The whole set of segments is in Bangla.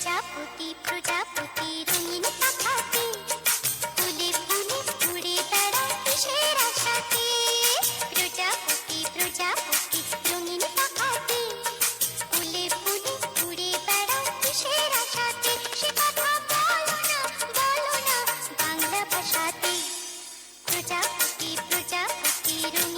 প্রজাপতি প্রজাপতি রঙিন পাখাতে ফুলে ফুলে উড়ে বেড়ায় কিসের আশাতে? প্রজাপতি প্রজাপতি রঙিন পাখাতে ফুলে ফুলে উড়ে বেড়ায় কিসের আশাতে? সে কথা বলো না বলো না বাংলা ভাষাতে। প্রজাপতি প্রজাপতি রঙিন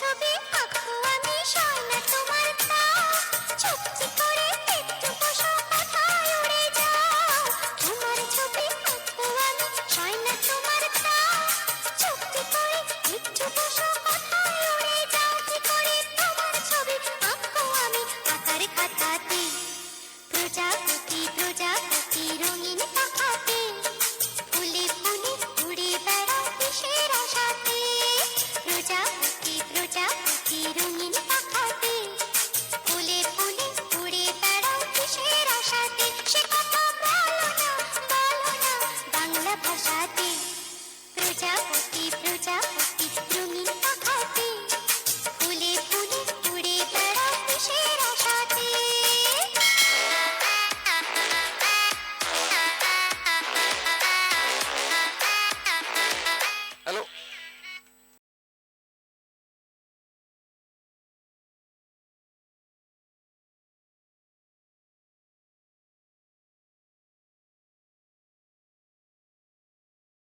ছবি বাংলা